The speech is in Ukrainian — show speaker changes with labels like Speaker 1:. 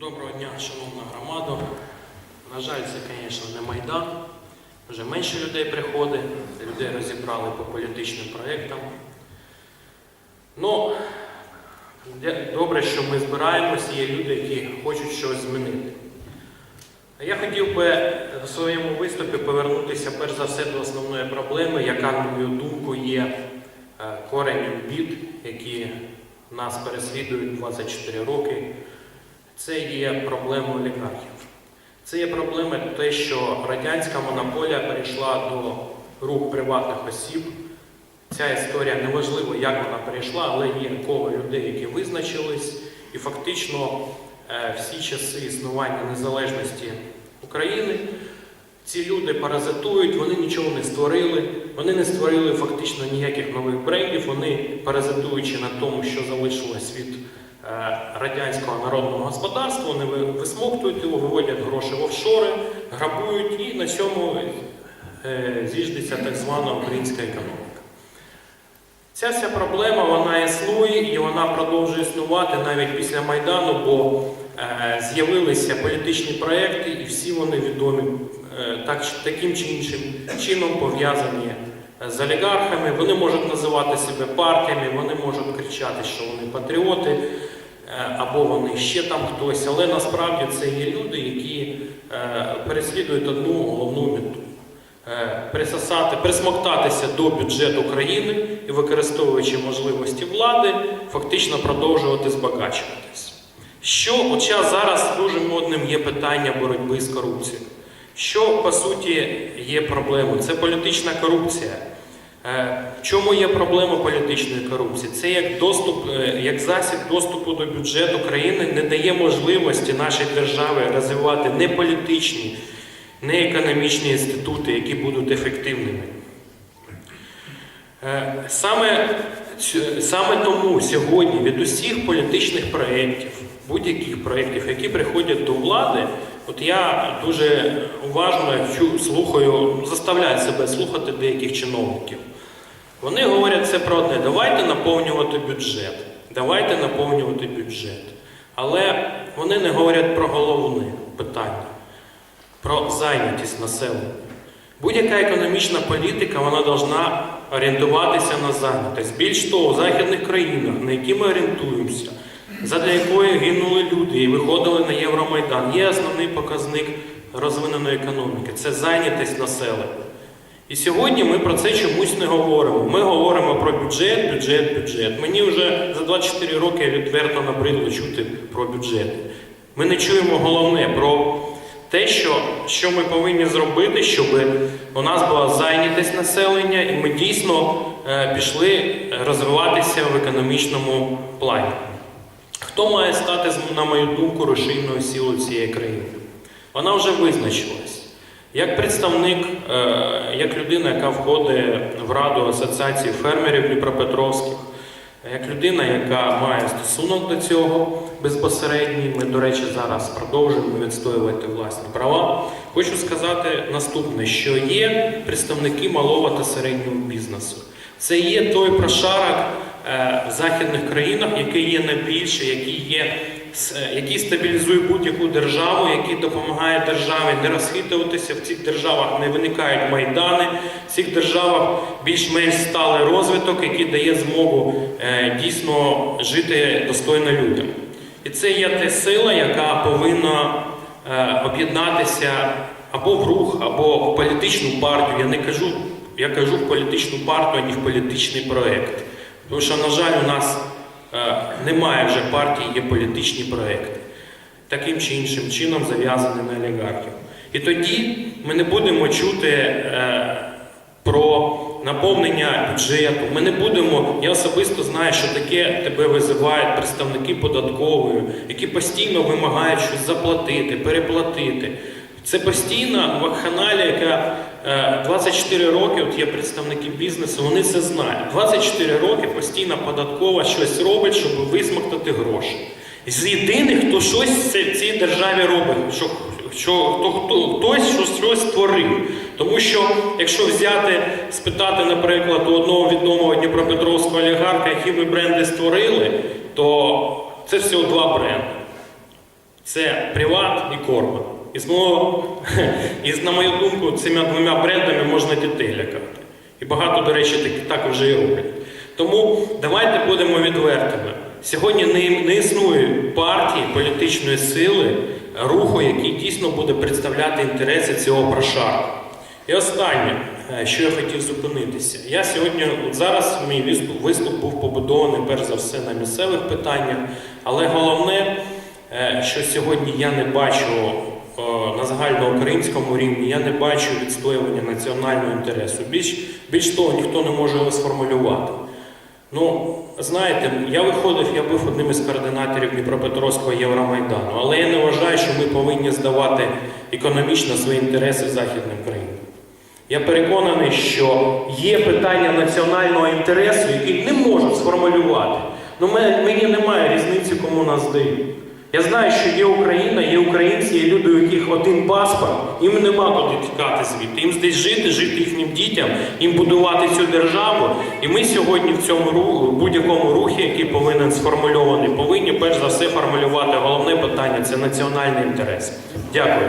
Speaker 1: Доброго дня, шановна громада. На жаль, це, звісно, не Майдан. Вже менше людей приходить, людей розібрали по політичним проєктам. Ну, добре, що ми збираємося, є люди, які хочуть щось змінити. Я хотів би в своєму виступі повернутися перш за все до основної проблеми, яка, на мою думку, є е, коренем бід, які нас переслідують 24 роки. Це є проблема олігархів. Це є проблема те, що радянська монополія перейшла до рук приватних осіб. Ця історія неважливо, як вона перейшла, але є коло людей, які визначились, і фактично е, всі часи існування незалежності України ці люди паразитують, вони нічого не створили, вони не створили фактично ніяких нових брендів, вони паразитуючи на тому, що залишилось від радянського народного господарства, вони висмоктують його, виводять гроші в офшори, грабують і на цьому е, зіждеться так звана українська економіка. Ця вся проблема вона існує і вона продовжує існувати навіть після Майдану, бо е, з'явилися політичні проекти, і всі вони відомі е, так, таким чи іншим чином пов'язані е, з олігархами. Вони можуть називати себе партіями, вони можуть кричати, що вони патріоти, е, або вони ще там хтось, але насправді це є люди, які е, переслідують одну головну мету. Е, присосати, присмоктатися до бюджету країни і використовуючи можливості влади, фактично продовжувати збагачуватись. Що час зараз дуже модним є питання боротьби з корупцією. Що по суті є проблемою? Це політична корупція. Е, В чому є проблема політичної корупції? Це як доступ, е, як засіб доступу до бюджету країни не дає можливості нашій державі розвивати не політичні, не економічні інститути, які будуть ефективними. Е, Саме, саме тому сьогодні від усіх політичних проєктів, будь-яких проєктів, які приходять до влади, от я дуже уважно чу- слухаю, заставляю себе слухати деяких чиновників. Вони говорять це про одне: давайте наповнювати бюджет, давайте наповнювати бюджет. Але вони не говорять про головне питання про зайнятість населення. Будь-яка економічна політика вона повинна орієнтуватися на зайнятість. Більш того, в західних країнах, на які ми орієнтуємося, задля якої гинули люди і виходили на Євромайдан, є основний показник розвиненої економіки це зайнятість населення. І сьогодні ми про це чомусь не говоримо. Ми говоримо про бюджет, бюджет, бюджет. Мені вже за 24 роки відверто набридло чути про бюджет. Ми не чуємо головне про те, що, що ми повинні зробити, щоб у нас була зайнятість населення, і ми дійсно е, пішли розвиватися в економічному плані. Хто має стати, на мою думку, рушійною силою цієї країни? Вона вже визначилась. Як представник, е, як людина, яка входить в раду Асоціації фермерів Дніпропетровських, як людина, яка має стосунок до цього безпосередній, ми, до речі, зараз продовжуємо відстоювати власні права. Хочу сказати наступне: що є представники малого та середнього бізнесу. Це є той прошарок в західних країнах, який є найбільший, який є е, який стабілізує будь-яку державу, який допомагає державі не розхитуватися. В цих державах не виникають майдани, в цих державах більш-менш сталий розвиток, який дає змогу е, дійсно жити достойно людям. І це є та сила, яка повинна е, об'єднатися або в рух, або в політичну партію. Я не кажу, я кажу в політичну партію, а не в політичний проект. Тому що, на жаль, у нас е, немає вже партії, є політичні проекти. Таким чи іншим чином зав'язані на олігархів. І тоді ми не будемо чути е, про наповнення бюджету. Ми не будемо. Я особисто знаю, що таке тебе визивають представники податкової, які постійно вимагають щось заплатити, переплатити. Це постійна вакханалія, яка е, 24 роки, от є представники бізнесу, вони це знають. 24 роки постійно податкова щось робить, щоб висмоктати гроші. З єдиних, хто щось в цій- державі робить, що, що хто, хто, хтось щось, щось створив. Тому що, якщо взяти, спитати, наприклад, у одного відомого Дніпропетровського олігарха, які ви бренди створили, то це всього два бренди. Це приват і корпо. І, з мого, і на мою думку, цими двома брендами можна дітей лякати. І багато, до речі, так, так вже і роблять. Тому давайте будемо відвертими. Сьогодні не, не існує партії, політичної сили, руху, який дійсно буде представляти інтереси цього прошарку. І останнє, е, що я хотів зупинитися. Я сьогодні, от зараз мій виступ, виступ був побудований перш за все на місцевих питаннях, але головне, е, що сьогодні я не бачу на загальноукраїнському рівні, я не бачу відстоювання національного інтересу. Більш, більш того, ніхто не може його сформулювати. Ну, знаєте, я виходив, я був одним із координаторів Дніпропетровського Євромайдану, але я не вважаю, що ми повинні здавати економічно свої інтереси західним країнам. Я переконаний, що є питання національного інтересу, які не можуть сформулювати. Ну, мені немає різниці, кому нас дають. Я знаю, що є Україна, є українці, є люди, у яких один паспорт, їм нема куди тікати звідти. Їм здесь жити, жити їхнім дітям, їм будувати цю державу. І ми сьогодні в цьому руху, будь-якому рухі, який повинен сформульований, повинні перш за все формулювати головне питання це національний інтерес. Дякую.